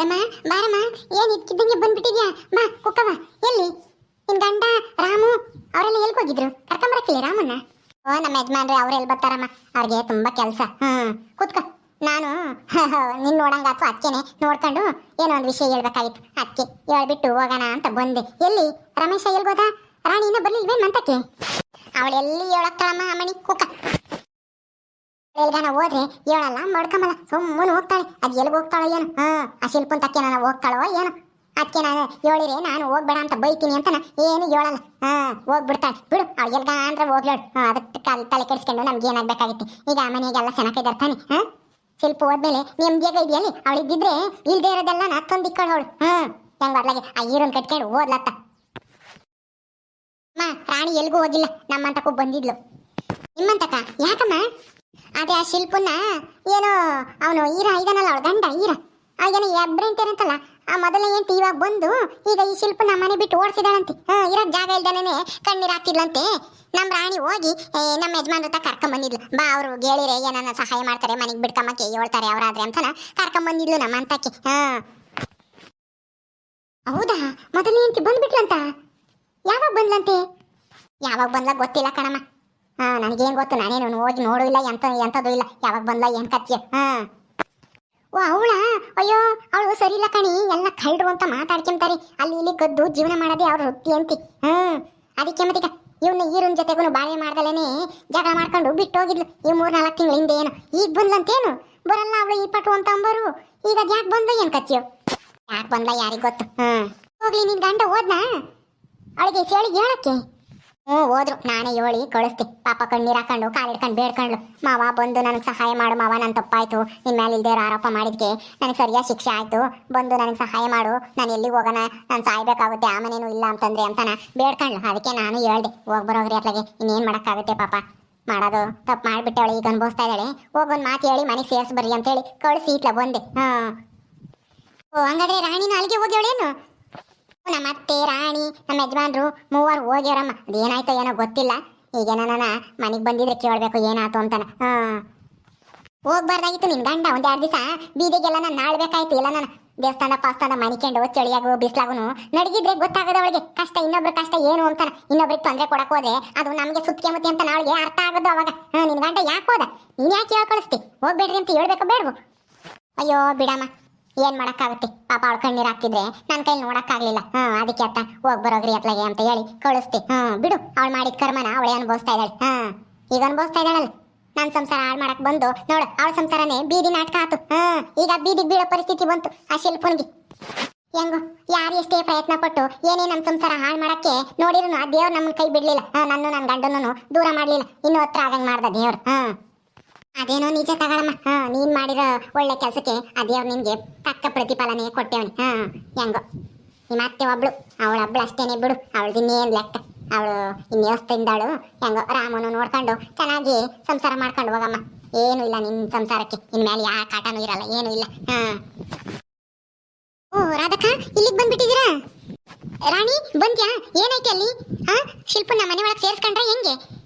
ಅಮ್ಮ ಬಾರಮ್ಮ, ಏನ್ ಇದ್ಕಿದ್ದಂಗೆ ಬಂದ್ಬಿಟ್ಟಿದ್ಯಾ? ಬಾ ಕುಕ್ಕವ ಎಲ್ಲಿ? ನಿನ್ ಗಂಡ ರಾಮು, ಅವರೆಲ್ಲ ಎಲ್ಲಿ ಹೋಗಿದ್ರು? ಕರ್ಕೊಂಬರಕ್ಕಿಲ್ಲ ರಾಮಣ್ಣ ಓ, ನಮ್ಮ ಯಜಮಾನ್ರಿ, ಅವ್ರು ಎಲ್ಲಿ ಬರ್ತಾರಮ್ಮ? ಅವ್ರಿಗೆ ತುಂಬಾ ಕೆಲಸ. ಹ್ಮ್, ಕುತ್ಕ. ನಾನು, ನಿನ್ ನೋಡಂಗಾತು ಅಕ್ಕೇನೆ. ನೋಡ್ಕೊಂಡು ಏನೋ ಒಂದು ವಿಷಯ ಹೇಳ್ಬೇಕಾಗಿತ್ತು. ಅಕ್ಕೆ, ಹೇಳ್ಬಿಟ್ಟು ಹೋಗೋಣ ಅಂತ ಬಂದೆ. ಎಲ್ಲಿ? ರಮೇಶ ಹೇಳ್ಬೋದಾ ರಾಣಿ ಇನ್ನೂ ಬರ್ಲಿಲ್ವೇನು ಮಂತಕ್ಕೆ? ಅವಳೆಲ್ಲಿ ಹೇಳಕ್ಕಳಮ್ಮ ಮಣಿ ಕುಕ್ಕ ಎಲ್ಗಾನ ಹೋದ್ರೆ ಹೇಳಲ್ಲ ಮಡ್ಕಂಬಲ್ಲ, ಸುಮ್ಮನೆ ಹೋಗ್ತಾಳೆ. ಅದ್ ಎಲ್ಲಿ ಹೋಗ್ತಾಳೋ ಏನು? ಹಾ, ಆ ಶಿಲ್ಪನ್ ತಕ್ಕೆ ನಾನು ಹೋಗ್ತಾಳೋ ಏನು? ಅದಕ್ಕೆ ನಾನು ಹೇಳಿರಿ, ನಾನು ಹೋಗ್ಬೇಡ ಅಂತ ಬೈತೀನಿ ಅಂತ ಏನು ಹೇಳಲ್ಲ. ಹಾ, ಹೋಗ್ಬಿಡ್ತಾಳೆ. ಬಿಡು, ಅವ್ಳು ಎಲ್ಗ ಅಂದ್ರೆ ಹೋಗ್ಲಾಡ್ ಹಾ, ಅದಕ್ಕೆ ತಲೆ ಕೆಡಿಸ್ಕೊಂಡು ನಮ್ಗೆ ಏನಾಗ್ಬೇಕಾಗಿತ್ತು. ಈಗ ಮನೆಗೆಲ್ಲ ಚೆನ್ನಾಗಿದ್ದಾರೆ ತಾನೆ, ಹಾ? ಶಿಲ್ಪ ಹೋದ್ಮೇಲೆ ನೆಮ್ಮದಿಯಾಗ ಇದೆಯಲ್ಲಿ ಅವಳು ಇದ್ದಿದ್ರೆ ಇಲ್ದೇ ಇರೋದೆಲ್ಲ ನಾ ತಂದಿಕ್ಕಳು ಅವಳು. ಹಾ, ಹೆಂಗ್ ಬರ್ಲಾಗೆ ಆ ಹೀರೋನ್ ಕಟ್ಕೊಂಡು ಓದ್ಲತ್ತ ಅಮ್ಮ, ರಾಣಿ ಎಲ್ಗೂ ಹೋಗಿಲ್ಲ. ನಮ್ಮಂತಕ್ಕೂ ಬಂದಿದ್ಲು. ನಿಮ್ಮಂತಕ ಯಾಕಮ್ಮ? ಅದೇ ಆ ಶಿಲ್ಪನ್ನ ಏನೋ ಅವನು ಈರ ಇದಾನಲ್ಲ ಅವಳ ಗಂಡ ಈರ. ಅವಾಗೇನೋ ಎಬ್ರಂತೇನಂತಲ್ಲ ಆ ಮೊದಲನೇ ಏಂತಿ ಇವಾಗ ಬಂದು ಈಗ ಈ ಶಿಲ್ಪನ ಮನೆ ಬಿಟ್ಟು ಓಡಿಸಿದಾಳಂತೆ. ಹಾ ಇರೋ ಜಾಗ ಇಲ್ದಾನೆ ಕಣ್ಣೀರು ಹಾಕ್ತಿದ್ಲಂತೆ. ನಮ್ಮ ರಾಣಿ ಹೋಗಿ ನಮ್ಮ ಯಜಮಾನ್ರ ಹತ್ರ ಕರ್ಕೊಂಬಂದಿದ್ಲು. ಬಾ, ಅವರು ಗೇಳಿರೆ ಏನನ್ನ ಸಹಾಯ ಮಾಡ್ತಾರೆ, ಮನೆಗೆ ಬಿಡ್ಕೊಂಬಕ್ಕೆ ಹೇಳ್ತಾರೆ ಅವರಾದ್ರೆ ಅಂತನ ಕರ್ಕೊಂಬಂದಿದ್ಲು ನಮ್ಮ ಅಂತಕ್ಕೆ. ಹಾ. ಹೌದಾ? ಮೊದಲನೇ ಏಂತಿ ಬಂದ್ಬಿಟ್ಲಂತ? ಯಾವಾಗ ಬಂದ್ಲಂತೆ? ಯಾವಾಗ ಬಂದ್ಲ ಗೊತ್ತಿಲ್ಲ ಕಣಮ್ಮ. ಹಾ, ನನಗೇನ್ ಗೊತ್ತು, ನಾನೇನು ಹೋಗಿ ನೋಡಿಲ್ಲ ಎಂತ ಎಂಥದ್ದು ಇಲ್ಲ. ಯಾವಾಗ ಬಂದ್ಲ, ಏನ್ ಕತ್ತಿ? ಹಾ. ಓ, ಅವಳ? ಅಯ್ಯೋ, ಅವಳು ಸರಿ ಇಲ್ಲ ಕಣಿ. ಎಲ್ಲ ಕಳ್ರು ಅಂತ ಮಾತಾಡ್ಕೊಂತಾರೆ ಅಲ್ಲಿ ಇಲ್ಲಿ ಕದ್ದು ಜೀವನ ಮಾಡೋದೇ ಅವ್ರ ವೃತ್ತಿ ಅಂತಿ. ಹ್ಮ್ ಅದಕ್ಕೆ ಮತ್ತೀಗ ಇವನ್ನ ಈರನ್ ಜೊತೆಗೂ ಬಾಳೆ ಮಾಡ್ದಲೇನೆ ಜಗಳ ಮಾಡ್ಕೊಂಡು ಬಿಟ್ಟು ಹೋಗಿದ್ಲು ಈ ಮೂರ್ ನಾಲ್ಕು ತಿಂಗಳ ಹಿಂದೆ ಏನು. ಈಗ ಬಂದ್ಲಂತೇನು? ಬರಲ್ಲ ಅವಳು ಈ ಪಟು ಅಂತ ಅಂಬರು. ಈಗ ಯಾಕೆ ಬಂದ ಏನು ಕತ್ತಿಯೋ? ಯಾಕೆ ಬಂದ ಯಾರಿಗ್ ಗೊತ್ತು? ಹಾ. ಹೋಗ್ಲಿ, ನಿನ್ ಗಂಡ ಹೋದ್ನಾ ಅವಳಿಗೆ ಹೇಳಿ ಹೇಳಕ್ಕೆ? ಹ್ಞೂ, ಹೋದ್ರು. ನಾನೇ ಹೇಳಿ ಕಳಿಸ್ತಿ ಪಾಪ ಕಣ್ಣೀರ್ ಹಾಕೊಂಡು, ಕಾಲಿಡ್ಕೊಂಡು ಬೇಡ್ಕೊಂಡ್ಲು ಮಾವ ಬಂದು ನನಗೆ ಸಹಾಯ ಮಾಡು ಮಾವ ನನ್ನ ತಪ್ಪಾಯ್ತು. ನಿಮ್ಮ ಮೇಲೆ ಇಲ್ದೇ ಆರೋಪ ಮಾಡಿದ್ಕೆ ನನಗೆ ಸರಿಯಾದ ಶಿಕ್ಷೆ ಆಯ್ತು. ಬಂದು ನನಗೆ ಸಹಾಯ ಮಾಡು. ನಾನು ಎಲ್ಲಿಗೆ ಹೋಗೋಣ? ನಾನು ಸಾಯ್ಬೇಕಾಗುತ್ತೆ. ಆ ಇಲ್ಲ ಅಂತಂದ್ರೆ ಅಂತಾನ ಬೇಡ್ಕೊಂಡ್ಲು ಅದಕ್ಕೆ ನಾನು ಹೇಳ್ದೆ, ಹೋಗಿ ಬರೋಗ್ರಿ ಅತ್ಲಾಗೆ. ಇನ್ನೇನು ಮಾಡೋಕ್ಕಾಗುತ್ತೆ ಪಾಪ. ಮಾಡೋದು ತಪ್ಪು ಮಾಡಿಬಿಟ್ಟೆ ಅವಳು, ಈಗ ಅನುಭವಿಸ್ತಾ ಇದ್ದಾಳೆ. ಹೋಗೊಂದು ಮಾತು ಹೇಳಿ, ಮನೆಗೆ ಸೇರಿಸಿ ಬರ್ರಿ ಅಂತೇಳಿ. ಕಳಿಸಿ ಇಟ್ಲ ಬಂದೆ. ಹಾಂ ಓ, ಹಂಗಾದ್ರೆ ರಾಣಿನ ಅಲ್ಲಿಗೆ ಹೋಗ್ಯವಳೇನು ನಮ್ಮ ಅತ್ತೆ ರಾಣಿ, ನಮ್ಮ ಯಜಮಾನ್ರು ಮೂವರು ಹೋಗ್ಯಾರಮ್ಮ. ಅದೇನಾಯ್ತೋ ಏನೋ ಗೊತ್ತಿಲ್ಲ. ಈಗ ನನ್ನ ಮನೆಗೆ ಬಂದಿದ್ರೆ ಕೇಳಬೇಕು ಏನಾಯ್ತು ಅಂತಾನ. ಹಾ. ಹೋಗ್ಬಾರ್ದಾಗಿತ್ತು ನಿನ್ ಗಂಡ ಒಂದ್ ಎರಡು ದಿವಸ. ಬೀದಿಗೆಲ್ಲ ನಾನು ನಾಳ್ಬೇಕಾಯ್ತು ಇಲ್ಲ ನಾನು. ದೇವಸ್ಥಾನ ಪಾಸ್ತಾನ ಮನಿಕೊಂಡು ಚಳಿಯಾಗು, ಬಿಸ್ಲಾಗುನು. ನಡಗಿದ್ರೆ ಗೊತ್ತಾಗದ ಅವಳಿಗೆ. ಕಷ್ಟ, ಇನ್ನೊಬ್ರ ಕಷ್ಟ ಏನು ಅಂತಾನ. ಇನ್ನೊಬ್ರಿಗೆ ತೊಂದರೆ ಕೊಡಕ್ ಹೋದ್ರೆ ಅದು ನಮಗೆ ಸುತ್ಕೆ ಮುತ್ತಿ ಅಂತ ಅವಳಿಗೆ ಅರ್ಥ ಆಗೋದು ಅವಾಗ. ನಿನ್ ಗಂಡ ಯಾಕೆ ಹೋದ? ನೀನ್ ಯಾಕೆ ಹೇಳ್ಕೊಳಿಸ್ತಿ ಹೋಗ್ಬೇಡ್ರಿ ಅಂತ ಹೇಳ್ಬೇಕು ಬೇಡವು. ಅಯ್ಯೋ, ಬಿಡಮ್ಮ. ಏನ್ ಮಾಡಕ್ಕಾಗುತ್ತೆ? ಪಾಪ ಅವಳ ಕಣ್ಣೀರ್ ಹಾಕಿದ್ರೆ ನನ್ನ ಕೈಲಿ ನೋಡಕ್ಕಾಗ್ಲಿಲ್ಲ. ಹಾ, ಅದಕ್ಕೆ ಅತ್ತ ಹೋಗ್ ಬರೋಗ್ರಿ ಅತ್ಲಾಗೆ ಅಂತ ಹೇಳಿ ಕಳಿಸ್ತಿ. ಹಾ, ಬಿಡು. ಅವಳು ಮಾಡಿದ ಕರ್ಮನ ಅವಳೇ ಅನುಭವಿಸ್ತಾ ಇದ್ದಾಳೆ. ಹಾ, ಈಗ ಅನುಭವಿಸ್ತಾ ಇದ್ದಾಳಲ್ಲ? ನನ್ನ ಸಂಸಾರ ಹಾಳು ಮಾಡಕ್ ಬಂದು ನೋಡು, ಅವಳ ಸಂಸಾರನೇ ಬೀದಿ ನಾಟಕ ಆತು. ಹಾ, ಈಗ ಬೀದಿಗೆ ಬೀಳೋ ಪರಿಸ್ಥಿತಿ ಬಂತು ಆ ಶಿಲ್ಪನ್ಗೆ. ಹೆಂಗೋ, ಯಾರು ಎಷ್ಟೇ ಪ್ರಯತ್ನ ಪಟ್ಟು ಏನೇ ನಮ್ಮ ಸಂಸಾರ ಹಾಳು ಮಾಡಕ್ಕೆ ನೋಡಿರು ಆ ದೇವ್ರು ನಮ್ಮನ್ನ ಕೈ ಬಿಡ್ಲಿಲ್ಲ. ಹ, ನನ್ನ ನನ್ನ ಗಂಡನೂ ದೂರ ಮಾಡ್ಲಿಲ್ಲ. ಇನ್ನು ಹತ್ರ ಆಗಂಗ್ ಮಾಡ್ದ ದೇವ್ರು. ಹಾ. ಅದೇನೋ ನಿಜ ತಗೊಳಮ್ಮ. ಹಾ, ನೀನ್ ಮಾಡಿರೋ ಒಳ್ಳೆ ಕೆಲಸಕ್ಕೆ ಅದೇ ದೇವ್ರು ನಿನ್ಗೆ ತಕ್ಕ ಪ್ರತಿಫಲನೆ ಕೊಟ್ಟೇವನಿ. ಹಾ, ಹೆಂಗೋ. ನಿಮ್ಮ ಅತ್ತೆ ಒಬ್ಳು. ಅವಳ ಒಬ್ಳು ಅಷ್ಟೇನೆ ಬಿಡು. ಅವಳು ಇನ್ನೇನು ಲೆಕ್ಕ. ಅವಳು ಇನ್ನೇವಸ್ತಿಂದವಳು ಹೆಂಗೋ ರಾಮನು ನೋಡ್ಕೊಂಡು ಚೆನ್ನಾಗಿ ಸಂಸಾರ ಮಾಡ್ಕೊಂಡು ಹೋಗಮ್ಮ. ಏನು ಇಲ್ಲ ನಿನ್ ಸಂಸಾರಕ್ಕೆ. ಇನ್ಮೇಲೆ ಯಾವ ಕಾಟನೂ ಇರಲ್ಲ, ಏನು ಇಲ್ಲ. ಹಾ. ಓ ರಾಧಕ್ಕ ಇಲ್ಲಿಗೆ ಬಂದ್ಬಿಟ್ಟಿದ್ದೀರಾ? ರಾಣಿ, ಬಂದ್ಯಾ? ಏನೈತೆ ಅಲ್ಲಿ? ಹಾ ಶಿಲ್ಪನ ಮನೆ ಒಳಗೆ ಸೇರ್ಸ್ಕೊಂಡ್ರೆ ಹೆಂಗೆ?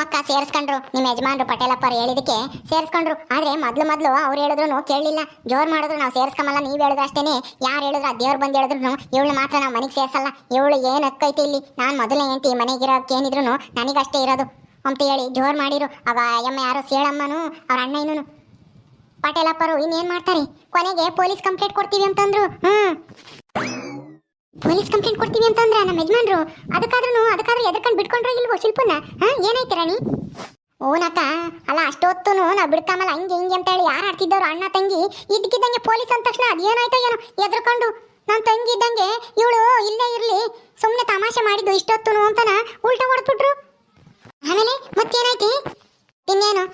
ಅಕ್ಕ ಸೇರಿಸ್ಕೊಂಡ್ರು. ನಿಮ್ಮ ಯಜಮಾನ್ರು ಪಟೇಲಪ್ಪರು ಹೇಳಿದಕ್ಕೆ ಸೇರಿಸ್ಕೊಂಡ್ರು. ಆದ್ರೆ ಮೊದ್ಲು ಮೊದ್ಲು ಅವ್ರು ಹೇಳಿದ್ರು ಕೇಳಲಿಲ್ಲ. ಜೋರ್ ಮಾಡಿದ್ರು ನಾವು ಸೇರಿಸ್ಕೊಂಬಲ್ಲ, ನೀವು ಹೇಳಿದ್ರು ಅಷ್ಟೇನೆ. ಯಾರು ಹೇಳಿದ್ರು ಆ ದೇವ್ರು ಬಂದು ಹೇಳಿದ್ರು ಇವಳು ಮಾತ್ರ ನಾವು ಮನೆಗೆ ಸೇರಿಸಲ್ಲ. ಇವಳು ಏನು ಹಕ್ಕೈತಿ ಇಲ್ಲಿ? ನಾನು ಮೊದಲನೇ ಹೆಂಡತಿ ಮನೆಗಿರೋಕೆ ಏನಿದ್ರು ನನಗಷ್ಟೇ ಇರೋದು. ಅಂತ ಹೇಳಿ ಜೋರ್ ಮಾಡಿರು. ಅವ ಯಮ್ಮ ಯಾರು ಸೇಳಮ್ಮನು ಅವ್ರ ಅಣ್ಣ ಇನ್ನೂ ಪಟೇಲಪ್ಪರು ಇನ್ನೇನು ಮಾಡ್ತಾರೆ? ಕೊನೆಗೆ ಪೊಲೀಸ್ ಕಂಪ್ಲೇಂಟ್ ಕೊಡ್ತೀವಿ ಅಂತಂದ್ರು. ಹ್ಮ್. ಪೊಲೀಸ್ ಕಂಪ್ಲೇಂಟ್ ಕೊಡ್ತೀವಿ ಅಂತಂದ್ರ ನಮ್ಮ ಯಜಮಾನ್ರು ಅದಕ್ಕಾದ್ರೂ ಅದಕ್ಕಾದ್ರೂ ಎದ್ರಕೊಂಡು ಬಿಟ್ಕೊಂಡ್ರೋ ಇಲ್ವೋ ಶಿಲ್ಪನ ಹಾ, ಏನಾಯ್ತು ರಾಣಿ? ಓನಕ್ಕ ಅಲ್ಲ ಅಷ್ಟೊತ್ತು ನಾವು ಬಿಡ್ಕಾಮಲ್ಲ ಹಂಗೆ ಹಿಂಗೆ ಅಂತ ಹೇಳಿ ಯಾರು ಆಡ್ತಿದ್ದವ್ರು ಅಣ್ಣ ತಂಗಿ? ಇದ್ದಕ್ಕಿದ್ದಂಗೆ ಪೊಲೀಸ್ ಅಂದ ತಕ್ಷಣ ಅದೇನಾಯ್ತೋ ಏನೋ, ಎದ್ರಕೊಂಡು. ನನ್ನ ತಂಗಿ ಇದ್ದಂಗೆ ಇವಳು ಇಲ್ಲೇ ಇರ್ಲಿ ಸುಮ್ಮನೆ ತಮಾಷೆ ಮಾಡಿದ್ದು ಇಷ್ಟೊತ್ತು ಅಂತನ ಉಲ್ಟಾ ಹೊಡೆದ್ಬಿಟ್ರು. ಆಮೇಲೆ ಮತ್ತೇನಾಯ್ತಿ? ಇನ್ನೇನು?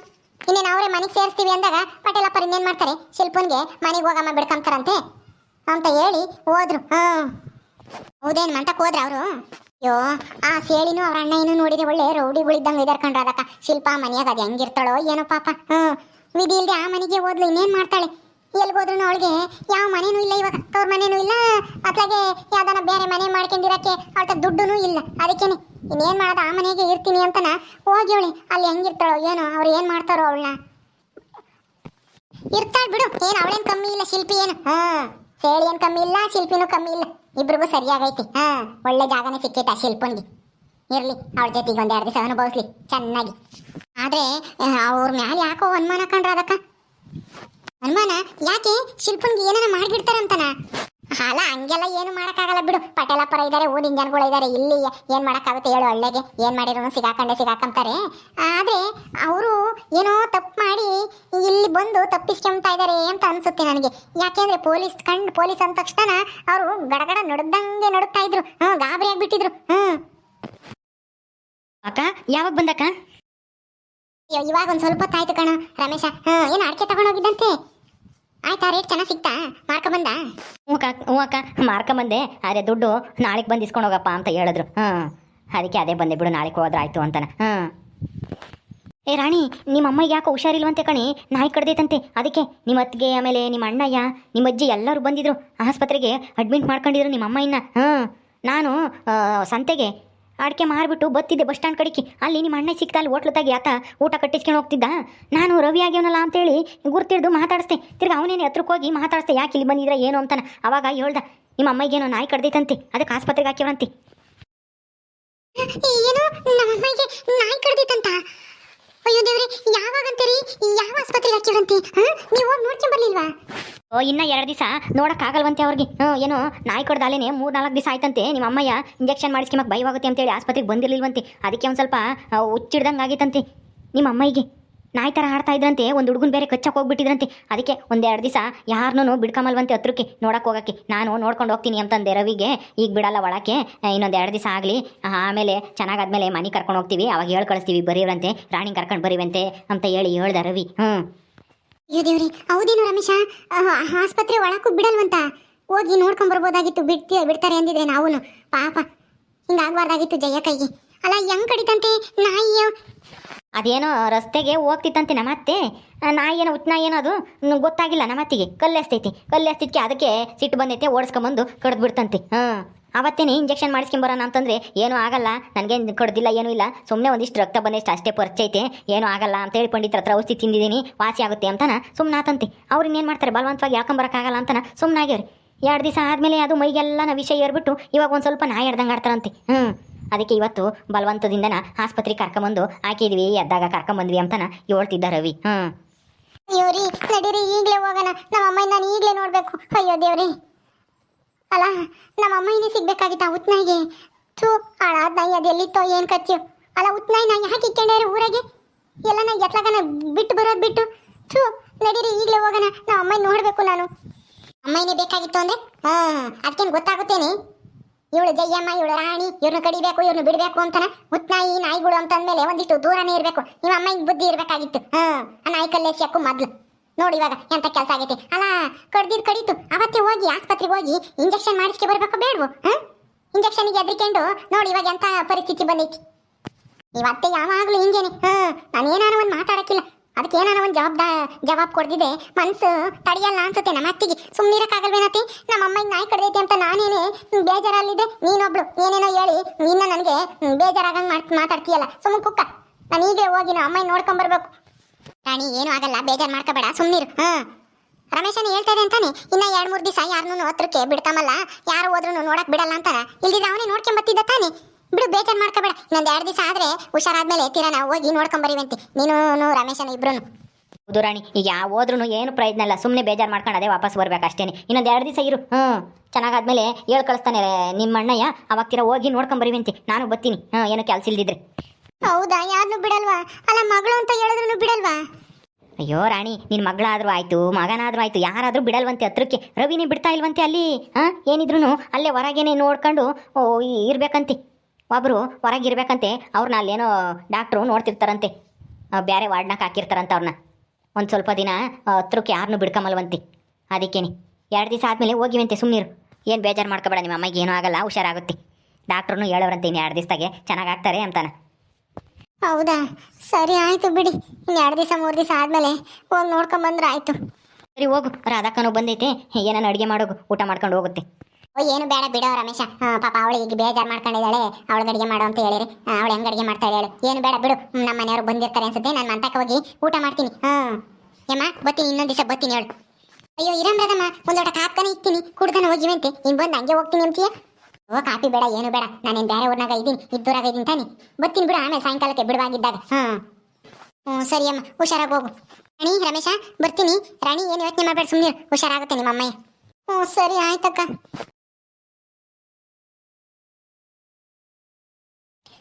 ಇನ್ನೇನು ಅವರೇ ಮನೆಗೆ ಸೇರಿಸ್ತೀವಿ ಅಂದಾಗ ಪಟೇಲಪ್ಪರು ಇನ್ನೇನು ಮಾಡ್ತಾರೆ? ಶಿಲ್ಪನ್ಗೆ ಮನೆಗೆ ಹೋಗಮ್ಮ ಬಿಡ್ಕೊಂತಾರಂತೆ ಅಂತ ಹೇಳಿ ಹೋದ್ರು. ಹ್ಮ್. ಹೌದೇನು ಮಂತಕ್ಕೆ ಹೋದ್ರ ಅವರು? ಅಯ್ಯೋ, ಆ ಸೇಳಿನೂ ಅವ್ರ ಅಣ್ಣ ಏನು ನೋಡಿದ್ರೆ ಒಳ್ಳೆ ರೌಡಿಗಳಿದ್ದಂಗೆ ಇದಾರ್ಕೊಂಡ್ರ ಅದಕ್ಕ. ಶಿಲ್ಪ ಮನೆಯಾಗ ಅದು ಹೆಂಗಿರ್ತಾಳೋ ಏನೋ ಪಾಪ. ಹ್ಮ್. ವಿಧಿ ಇಲ್ದೆ ಆ ಮನೆಗೆ ಹೋದ್ಲು, ಇನ್ನೇನ್ ಮಾಡ್ತಾಳೆ? ಎಲ್ಗೋದ್ರು ಅವಳಿಗೆ ಯಾವ ಮನೇನೂ ಇಲ್ಲ ಇವಾಗ. ತವ್ರ ಮನೇನೂ ಇಲ್ಲ, ಅತ್ಲಾಗೆ ಯಾವ್ದಾನ ಬೇರೆ ಮನೆ ಮಾಡ್ಕೊಂಡಿರಕ್ಕೆ ಅವಳ ದುಡ್ಡು ಇಲ್ಲ. ಅದಕ್ಕೇನೆ, ಇನ್ನೇನ್ ಮಾಡೋದು? ಆ ಮನೆಗೆ ಇರ್ತೀನಿ ಅಂತನ ಹೋಗಿ ಅವಳಿ ಅಲ್ಲಿ ಹೆಂಗಿರ್ತಾಳೋ ಏನೋ, ಅವ್ರು ಏನ್ ಮಾಡ್ತಾರೋ ಅವಳನ್ನ ಇರ್ತಾಳೆ ಬಿಡು. ಏನ್ ಅವಳೇನ್ ಕಮ್ಮಿ ಇಲ್ಲ, ಶಿಲ್ಪಿ ಏನು? ಹಾ ಸೇಳಿ ಕಮ್ಮಿ ಇಲ್ಲ ಶಿಲ್ಪಿನೂ ಕಮ್ಮಿ ಇಲ್ಲ ಇಬ್ರಿಗೂ ಸರಿಯಾಗೈತಿ. ಹಾ, ಒಳ್ಳೆ ಜಾಗನೇ ಸಿಕ್ಕೈತೆ ಆ ಶಿಲ್ಪನ್ಗೆ ಇರ್ಲಿ ಅವ್ರ ಜೊತೆಗೆ ಒಂದೆರಡು ದಿವಸ ಅನುಭವಿಸ್ಲಿ, ಚೆನ್ನಾಗಿ. ಆದ್ರೆ ಅವ್ರ ಮ್ಯಾಲೆ ಯಾಕೋ ಅನುಮಾನ ಕಂಡ್ರ ಅದಕ್ಕ? ಅನುಮಾನ? ಯಾಕೆ? ಶಿಲ್ಪನ್ಗೆ ಏನಾರ ಮಾಡ್ಬಿಡ್ತಾರಂತನ ಹಂಗೆಲ್ಲ ಏನು ಮಾಡಕ್ಕಾಗಲ್ಲ ಬಿಡು. ಪಟೇಲಪ್ಪರ ಇದ್ದಾರೆ ಊರಿನ ಜನಗಳು ಇದ್ದಾರೆ ಇಲ್ಲಿ ಏನು ಮಾಡೋಕ್ಕಾಗುತ್ತೆ ಹೇಳು ಹಳ್ಳಿಗೆ. ಏನು ಮಾಡಿರೋನು ಸಿಗಾಕೊಂಡೆ ಸಿಗಾಕಂತಾರೆ ಆದ್ರೆ ಅವರು ಏನೋ ತಪ್ಪು ಮಾಡಿ ಇಲ್ಲಿ ಬಂದು ತಪ್ಪಿಸ್ಕೊಂತಾ ಇದ್ದಾರೆ ಅಂತ ಅನ್ಸುತ್ತೆ ನನಗೆ. ಯಾಕೆಂದ್ರೆ ಪೊಲೀಸ್ ಕಂಡು ಪೊಲೀಸ್ ಅಂದ ತಕ್ಷಣ ಅವರು ಗಡಗಡ ನಡುಗ್ದಂಗೆ ನಡುತ್ತಾ ಇದ್ರು. ಹ್ಮ್ ಗಾಬರಿ ಆಗಿಬಿಟ್ಟಿದ್ರು. ಹ್ಮ್. ಅಕ್ಕ ಯಾವಾಗ ಬಂದಕ್ಕ? ಅಯ್ಯೋ, ಇವಾಗ ಒಂದ್ ಸ್ವಲ್ಪ ಹೊತ್ತಾಯ್ತು ಕಣ ರಮೇಶ. ಹ್ಞೂ ಏನ್ ಅಡಿಕೆ ತಗೊಂಡೋಗಿದ್ದಂತೆ ಆಯ್ತಾ ರೇಟ್ ಚೆನ್ನಾಗಿ ಸಿಗ್ತಾ? ಮಾರ್ಕ ಬಂದ? ಹ್ಞೂ ಅಕ್ಕ ಹ್ಞೂ ಅಕ್ಕ. ಮಾರ್ಕೊಂಬಂದೆ ಅದೇ ದುಡ್ಡು ನಾಳೆಗೆ ಬಂದು ಇಸ್ಕೊಂಡು ಹೋಗಪ್ಪ ಅಂತ ಹೇಳಿದ್ರು. ಹಾಂ. ಅದಕ್ಕೆ ಅದೇ ಬಂದೆ ಬಿಡು, ನಾಳೆಗೆ ಹೋದ್ರೆ ಆಯ್ತು ಅಂತಾನೆ. ಹಾಂ. ಏ, ರಾಣಿ ನಿಮ್ಮ ಅಮ್ಮಗೆ ಯಾಕೋ ಹುಷಾರಿಲ್ವಂತೆ ಕಣಿ? ನಾಯಿ ಕಡ್ದೈತಂತೆ. ಅದಕ್ಕೆ ನಿಮ್ಮ ಅತ್ತಿಗೆ, ಆಮೇಲೆ ನಿಮ್ಮ ಅಣ್ಣಯ್ಯ ನಿಮ್ಮ ಅಜ್ಜಿ ಎಲ್ಲರೂ ಬಂದಿದ್ರು. ಆಸ್ಪತ್ರೆಗೆ ಅಡ್ಮಿಟ್ ಮಾಡ್ಕೊಂಡಿದ್ರು ನಿಮ್ಮ ಅಮ್ಮ ಇನ್ನ ಹಾಂ. ನಾನು ಸಂತೆಗೆ ಅಡಿಕೆ ಮಾರ್ಬಿಟ್ಟು ಬತ್ತಿದ್ದೆ ಬಸ್ ಸ್ಟ್ಯಾಂಡ್ ಕಡೆಗೆ. ಅಲ್ಲಿ ನಿಮ್ಮ ಅಣ್ಣ ಸಿಕ್ತಾ ಅಲ್ಲಿ ಹೋಟ್ಲತ್ತಾಗಿ ಆತ ಊಟ ಕಟ್ಟಿಸ್ಕೊಂಡು ಹೋಗ್ತಿದ್ದ. ನಾನು ರವಿ ಆಗ್ಯವನಲ್ಲ ಅಂತೇಳಿ ಗುರ್ತಿಡ್ದು ಮಾತಾಡಿಸ್ದೆ. ತಿರ್ಗಿ ಅವನೇನು ಹತ್ರಕ್ಕೆ ಹೋಗಿ ಮಾತಾಡಿಸ್ದೆ. ಯಾಕೆ ಇಲ್ಲಿ ಬಂದಿದ್ರೆ ಏನು ಅಂತಾನೆ. ಅವಾಗ ಹೇಳ್ದ, ನಿಮ್ಮ ಅಮ್ಮಗೇನೋ ನಾಯಿ ಕಡ್ದೈತಂತೆ. ಅದಕ್ಕೆ ಆಸ್ಪತ್ರೆಗೆ ಹಾಕ್ಯವಂತೆ. ಏನು? ನಮ್ಮ ಅಮ್ಮಗೆ ನಾಯಿ ಕಡ್ದಿತ್ತಂತ ಅಯ್ಯೋ ದೇವ್ರಿ, ಯಾವಾಗಂತೀರಿ? ಯಾವ ಆಸ್ಪತ್ರೆಗೆ ಹಾಕಿರಂತೆ ನೀವು ಹೋಗಿ ನೋಡ್ಕೊಂಡ್ ಓ, ಇನ್ನ ಎರಡು ದಿವಸ ನೋಡಕ್ಕಾಗಲ್ವಂತೆ ಅವ್ರಿಗೆ. ಹ್ಞೂ ಏನೋ, ನಾಯಿ ಕೊಡ್ದಾಲೇನೆ ಮೂರು ನಾಲ್ಕು ದಿವಸ ಆಯ್ತಂತೆ. ನಿಮ್ಮ ಅಮ್ಮಯ್ಯ ಇಂಜೆಕ್ಷನ್ ಮಾಡಿಸ್ಕೊಂಬಕ್ಕೆ ಭಯವಾಗುತ್ತೆ ಅಂತೇಳಿ ಆಸ್ಪತ್ರೆಗೆ ಬಂದಿರ್ಲಿಲ್ವಂತೆ. ಅದಕ್ಕೆ ಒಂದು ಸ್ವಲ್ಪ ಹುಚ್ಚಿಡ್ದಂಗೆ ಆಗಿತ್ತಂತೆ ನಿಮ್ಮ ಅಮ್ಮಯ್ಯಗೆ. ನಾಯಿ ಥರ ಆಡ್ತಾ ಇದ್ರಂತೆ, ಒಂದು ಹುಡುಗನ ಬೇರೆ ಕಚ್ಚಕ್ಕೆ ಹೋಗ್ಬಿಟ್ಟಿದ್ರಂತೆ. ಅದಕ್ಕೆ ಒಂದೆರಡು ದಿವಸ ಯಾರನ್ನೂ ಬಿಡ್ಕಮಲ್ವಂತೆ ಹತ್ರಕ್ಕೆ ನೋಡಕ್ಕೆ ಹೋಗಕ್ಕೆ. ನಾನು ನೋಡ್ಕೊಂಡು ಹೋಗ್ತೀನಿ ಅಂತಂದೆ ರವಿಗೆ. ಈಗ ಬಿಡಲ್ಲ ಒಳಕ್ಕೆ. ಇನ್ನೊಂದು ಎರಡು ದಿವಸ ಆಗಲಿ. ಆಮೇಲೆ ಚೆನ್ನಾಗಾದ್ಮೇಲೆ ಮನೆ ಕರ್ಕೊಂಡು ಹೋಗ್ತೀವಿ. ಅವಾಗ ಹೇಳಿ ಕಳಿಸ್ತೀವಿ, ಬರೀವ್ರಂತೆ. ರಾಣಿ ಕರ್ಕೊಂಡು ಬರೀವಂತೆ ಅಂತ ಹೇಳಿ ಹೇಳ್ದ ರವಿ. ಹ್ಞೂ ಅಯ್ಯೋ ದೇವ್ರಿ, ಹೌದೇನು ರಮೇಶ? ಆಸ್ಪತ್ರೆ ಒಳಕ್ಕೂ ಬಿಡಲ್ವಂತ? ಹೋಗಿ ನೋಡ್ಕೊಂಡು ಬರ್ಬೋದಾಗಿತ್ತು ಬಿಡ್ತಿ ಬಿಡ್ತಾರೆ ಅಂದಿದ್ರೆ ನಾವು ಪಾಪ, ಹಿಂಗಾಗಬಾರ್ದಾಗಿತ್ತು ಜಯ ಕೈಗೆ. ಅಲ್ಲ, ಹೆಂಗ್ ಕಡಿತಂತೆ ನಾಯಿ ಅದೇನೋ ರಸ್ತೆಗೆ ಹೋಗ್ತಿತ್ತಂತೆ ನಮ್ಮ ಅತ್ತೆ ನಾಯಿ ಏನೋ ಉತ್ ಏನೋ ಅದು ಗೊತ್ತಾಗಿಲ್ಲ ನಮ್ಮ ಅತ್ತಿಗೆ. ಕಲ್ಲು ಎಸ್ತೈತಿ ಕಲ್ಲು ಎಸ್ತಿದ್ಕೆ ಅದಕ್ಕೆ ಸಿಟ್ಟು ಬಂದೈತೆ, ಓಡಿಸ್ಕೊಂಬಂದು ಕಡ್ದು ಬಿಡ್ತಂತೆ. ಹಾಂ. ಅವತ್ತೇನೆ ಇಂಜೆಕ್ಷನ್ ಮಾಡಿಸ್ಕೊಂಬರೋಣ ಅಂತಂದರೆ ಏನೂ ಆಗಲ್ಲ. ನನಗೆ ಕಡ್ದಿಲ್ಲ, ಏನೂ ಇಲ್ಲ. ಸುಮ್ಮನೆ ಒಂದಿಷ್ಟು ರಕ್ತ ಬಂದಿಷ್ಟು ಅಷ್ಟೇ ಪರಿಚೈತೆ ಏನೂ ಆಗಲ್ಲ ಅಂತ ಹೇಳಿ ಪಂಡಿತರ ಹತ್ರ ಔಷಧಿ ತಿಂದಿದ್ದೀನಿ. ವಾಸಿ ಆಗುತ್ತೆ ಅಂತನ ಸುಮ್ಮನೆ ಆತಂತೆ ಅವ್ರು ಇನ್ನೇನು ಮಾಡ್ತಾರೆ? ಬಲವಂತವಾಗಿ ಯಾಕಂಬರಕ್ಕಾಗಲ್ಲ ಅಂತನ ಸುಮ್ಮನೆ ಸುಮ್ಮನಾಗ್ಯವ್ರಿ ಎರಡು ದಿವಸ ಆದಮೇಲೆ ಅದು ಮೈಗೆಲ್ಲ ವಿಷಯ ಏರ್ಬಿಟ್ಟು ಇವಾಗ ಒಂದು ಸ್ವಲ್ಪ ನಾಯಿ ಹಿಡ್ದಂಗೆ ಆಡ್ತಾರಂತೆ. ಹ್ಞೂ ಅದಕ್ಕೆ ಇವತ್ತು ಬಲವಂತದಿಂದನ ಆಸ್ಪತ್ರೆಗೆ ಕರ್ಕೊಂಬಂದು ಹಾಕಿದ್ವಿ ಎದ್ದಾಗ ಕರ್ಕೊಂಬಂದ್ವಿ ಅಂತನ ಹೇಳ್ತಿದ್ದ ರವಿ. ಹ್ಮ್. ಅಯ್ಯೋ ರೀ ನಡೀರಿ, ಈಗಲೇ ಹೋಗೋಣ. ನಮ್ಮ ಅಮ್ಮನ ನಾನು ಈಗಲೇ ನೋಡ್ಬೇಕು. ಅಯ್ಯೋ ದೇವ್ರಿ. ಅಲ್ಲ ನಮ್ಮ ಅಮ್ಮನೇ ಸಿಗ್ಬೇಕಾಗಿತ್ತ ಉತ್ನಾಯಿಗೆ? ಥೂ ಹಾಳಾದ ನಾಯಿ, ಅದೆಲ್ಲಿತ್ತೋ, ಏನ್ ಕತ್ತಿಯೋ. ಅಲ್ಲ, ಉತ್ನಾಯಿ ನಾ ಹಾಕಿ ಇಕ್ಕೊಂಡ್ಯಾರ ಊರಾಗೆ? ಎಲ್ಲ ನಾ ಎತ್ಲಾಗನ ಬಿಟ್ಟು ಬರೋದು ಬಿಟ್ಟು. ಥೂ, ನಡೀರಿ, ಈಗಲೇ ಹೋಗೋಣ. ನಮ್ಮ ಅಮ್ಮನ ನೋಡಬೇಕು ನಾನು. ಅಮ್ಮನೇ ಬೇಕಾಗಿತ್ತು ಅಂದ್ರೆ? ಹಾಂ ಅದಕ್ಕೇನು ಗೊತ್ತಾಗುತ್ತೇನೆ. ಇವಳು ಜಯ್ಯಮ್ಮ ಇವಳು ರಾಣಿ ಇವ್ರನ್ನ ಕಡಿಬೇಕು ಇವ್ರನ್ನ ಬಿಡಬೇಕು ಅಂತಾನ ಉತ್ನಾಯಿ ನಾಯಿಗಳು ಅಂತ ಅಂದ್ಮೇಲೆ ಒಂದಿಷ್ಟು ದೂರನೇ ಇರಬೇಕು. ನಿಮ್ಮ ಅಮ್ಮ ಅಮ್ಮಗೆ ಬುದ್ಧಿ ಇರಬೇಕಾಗಿತ್ತು. ಹಾ, ಆ ನಾಯಿ ಕಲ್ಲೇಸಿಯಕ್ಕೂ ಮೊದ್ಲು. ನೋಡಿ ಇವಾಗ ಎಂತ ಕೆಲಸ ಆಗೈತೆ. ಅಲ್ಲ, ಕಡ್ದಿದ್ ಕಡಿತು. ಅವತ್ತೇ ಹೋಗಿ ಆಸ್ಪತ್ರೆಗೆ ಹೋಗಿ ಇಂಜೆಕ್ಷನ್ ಮಾಡಿಸ್ಕೆ ಬರ್ಬೇಕು ಬೇಡವು? ಹಾ? ಇಂಜೆಕ್ಷನ್ಗೆ ಎದ್ರಿಕೊಂಡು ನೋಡಿ ಇವಾಗ ಎಂತ ಪರಿಸ್ಥಿತಿ ಬಂದೈತಿ. ಇವತ್ತೆ ಯಾವಾಗಲೂ ಹಿಂಗೇನೆ. ಹಾ ನಾನು ಏನಾರ ಒಂದು ಮಾತಾಡಕ್ಕಿಲ್ಲ. ಅದಕ್ಕೆ ಏನಾನ ಒಂದು ಜವಾಬ್ದಾ, ಜವಾಬ್ ಕೊಡ್ದಿದೆ. ಮನ್ಸು ತಡೆಯಲ್ಲ ಅನ್ಸುತ್ತೆ. ನಮ್ಮ ಅತ್ತಿಗೆ ಸುಮ್ಮನಿರಕ್ಕಾಗಲ್ವೇನತಿ ನಮ್ಮ ಅಮ್ಮಗೆ ನಾಯಿ ಕಡ್ದೈತೆ ಅಂತ ನಾನೇನೆ ಬೇಜಾರಲ್ಲಿದ್ದೆ. ನೀನೊಬ್ಳು ಏನೇನೋ ಹೇಳಿ, ನಿನ್ನ ನನಗೆ ಬೇಜಾರಾಗಂಗೆ ಮಾಡ್, ಮಾತಾಡ್ತೀಯಲ್ಲ. ಸುಮ್ಮನೆ ಕುಕ್ಕ. ನಾನು ಈಗಲೇ ಹೋಗಿ ನಮ್ಮ ಅಮ್ಮನ ನೋಡ್ಕೊಂಬರ್ಬೇಕು ರಾಣಿ, ಏನೂ ಆಗಲ್ಲ. ಬೇಜಾರು ಮಾಡ್ಕೋಬೇಡ. ಸುಮ್ಮನಿರು ಹಾ ರಮೇಶನ ಹೇಳ್ತಾ ಇದೆ ಅಂತಾನೆ. ಇನ್ನ ಎರಡ್ ಮೂರ್ ದಿವಸ ಯಾರನ್ನೂ ಹತ್ರಕ್ಕೆ ಬಿಡ್ತಾಮಲ್ಲ. ಯಾರು ಹೋದ್ರೂ ನೋಡಕ್ ಬಿಡಲ್ಲ ಅಂತಾನ. ಇಲ್ದಿದ್ರೆ ಅವನೇ ನೋಡ್ಕೊಂಬತ್ತಿದ್ದ ತಾನೆ. ಬಿಡು ಬೇಜಾರ್ ಮಾಡ್ಕೋಬೇಡ. ನಂದು ಎರಡು ದಿವಸ ಆದ್ರೆ ಹುಷಾರಾದ್ಮೇಲೆ ತೀರಾ ನಾವು ಹೋಗಿ ನೋಡ್ಕೊಂಡ್ ಬರೀವಂತೆ ನೀನು ರಮೇಶನ ಇಬ್ರು ಹೌದು ರಾಣಿ ಈಗ ಯಾವ ಹೋದ್ರೂ ಏನು ಪ್ರಯೋಜನ ಇಲ್ಲ. ಸುಮ್ಮನೆ ಬೇಜಾರು ಮಾಡ್ಕೊಂಡು ಅದೇ ವಾಪಸ್ ಬರ್ಬೇಕು ಅಷ್ಟೇ ಇನ್ನೊಂದು ಎರಡು ದಿವಸ ಇರು. ಹ್ಞೂ ಚೆನ್ನಾಗಾದ್ಮೇಲೆ ಹೇಳ್ ಕಳಿಸ್ತಾನೆ ನಿಮ್ಮ ಅಣ್ಣಯ್ಯ ಅವಾಗ ತೀರ ಹೋಗಿ ನೋಡ್ಕೊಂಬರಿವಂತೆ ನಾನು ಬರ್ತೀನಿ. ಹಾಂ ಏನೋ ಕೆಲಸ ಇಲ್ದಿದ್ರೆ. ಹೌದಾ ಯಾರ್ನು ಬಿಡಲ್ವಾ? ಅಲ್ಲ ಮಗಳು ಅಂತ ಹೇಳಿದ್ರು ಬಿಡಲ್ವಾ? ಅಯ್ಯೋ ರಾಣಿ ನಿನ್ನ ಮಗಳಾದ್ರೂ ಆಯ್ತು ಮಗನಾದ್ರೂ ಆಯ್ತು ಯಾರಾದ್ರೂ ಬಿಡಲ್ವಂತೆ ಹತ್ರಕ್ಕೆ. ರವಿನೇ ಬಿಡ್ತಾ ಇಲ್ವಂತೆ ಅಲ್ಲಿ? ಹಾಂ ಏನಿದ್ರು ಅಲ್ಲೇ ಹೊರಗೇನೆ ನೋಡ್ಕೊಂಡು ಓ ಇರ್ಬೇಕಂತೆ. ಒಬ್ಬರು ಹೊರಗೆ ಇರ್ಬೇಕಂತೆ ಅವ್ರನ್ನ ಅಲ್ಲೇನೋ ಡಾಕ್ಟ್ರು ನೋಡ್ತಿರ್ತಾರಂತೆ. ಬೇರೆ ವಾರ್ಡ್ನಾಗ ಹಾಕಿರ್ತಾರಂತೆ ಅವ್ರನ್ನ ಒಂದು ಸ್ವಲ್ಪ ದಿನ ಹತ್ರಕ್ಕೆ ಯಾರನ್ನೂ ಬಿಡ್ಕೊಂಬಲ್ವಂತೆ ಅದಕ್ಕೇನೆ. ಎರಡು ದಿವಸ ಆದಮೇಲೆ ಹೋಗಿವಂತೆ ಸುಮ್ಮನಿರು ಏನು ಬೇಜಾರು ಮಾಡ್ಕೋಬೇಡ ನಿಮ್ಮ ಅಮ್ಮಗೆ ಏನೂ ಆಗಲ್ಲ ಹುಷಾರಾಗುತ್ತೆ. ಡಾಕ್ಟ್ರೂ ಹೇಳೋರಂತೆ ಇನ್ನು ಎರಡು ದಿವಸದಾಗೆ. ಚೆನ್ನಾಗಾಗ್ತಾರೆ ಅಂತಾನೆ. ಹೌದಾ? ಸರಿ ಆಯಿತು ಬಿಡಿ. ಇನ್ನು ಎರಡು ದಿವಸ ಮೂರು ದಿವಸ ಆದಮೇಲೆ ಹೋಗಿ ನೋಡ್ಕೊಂಬಂದ್ರೆ ಆಯಿತು ಆಯ್ತು. ಸರಿ ಹೋಗು. ರಾಧಾಕನೂ ಬಂದೈತೆ. ಏನಾನ ಅಡುಗೆ ಮಾಡೋಗು ಊಟ ಮಾಡ್ಕೊಂಡು ಹೋಗುತ್ತೆ. ಓ, ಏನು ಬೇಡ ಬಿಡೋ ರಮೇಶ. ಪಾಪ ಅವಳಿಗೆ ಈಗ ಬೇಜಾರು ಮಾಡ್ಕೊಂಡಿದ್ದಾಳೆ. ಅವಳಿಗೆ ಅಡುಗೆ ಮಾಡು ಅಂತ ಹೇಳಿರಿ. ಅವಳು ಹೆಂಗ್ ಅಡುಗೆ ಮಾಡ್ತಾಳೆ ಹೇಳು. ಏನು ಬೇಡ ಬಿಡು. ನಮ್ಮ ಮನೆಯವರು ಬಂದಿರ್ತಾರೆ ಅನ್ಸುತ್ತೆ. ನಾನು ಮಂತಕ್ಕೆ ಹೋಗಿ ಊಟ ಮಾಡ್ತೀನಿ. ಹಾ. ಯಮ್ಮ ಬತ್ತೀನಿ ಇನ್ನೊಂದು ದಿವಸ ಬತ್ತೀನಿ ಹೇಳು. ಅಯ್ಯೋ ಇರಂಬ್ರದಮ್ಮ ಒಂದು ಲೋಟ ಇರ್ತೀನಿ ಇಕ್ತೀನಿ. ಕುಡ್ದನ ಹೋಗಿವಂತೆ ಇನ್ ಬಂದು ಹಂಗೆ ಹೋಗ್ತೀನಿ ಅಂತೀಯ? ಓ ಕಾಪಿ ಬೇಡ, ಏನು ಬೇಡ. ನಾನೇನ್ ಬೇರೆ ಊರ್ನಾಗ ಇದ್ದೀನಿ. ಇದ್ದೂರಾಗ ಇದ್ದೀನಿ ತಾನೆ. ಬತ್ತೀನಿ ಬಿಡು ಆಮೇಲೆ ಸಾಯಂಕಾಲಕ್ಕೆ ಬಿಡುವಾಗಿದ್ದಾಗ. ಹಾ. ಹ್ಞೂ, ಸರಿ ಅಮ್ಮ, ಹುಷಾರಾಗಿ ಹೋಗು. ರಾಣಿ, ರಮೇಶ, ಬರ್ತೀನಿ. ರಾಣಿ, ಏನು ಯೋಚನೆ ಮಾಡಬೇಡ ಸುಮ್ಮನೆ ಹುಷಾರಾಗುತ್ತೆ ನಿಮ್ಮ ಅಮ್ಮಯ್ಯ ಹ್ಞೂ, ಸರಿ, ಆಯ್ತಕ್ಕ.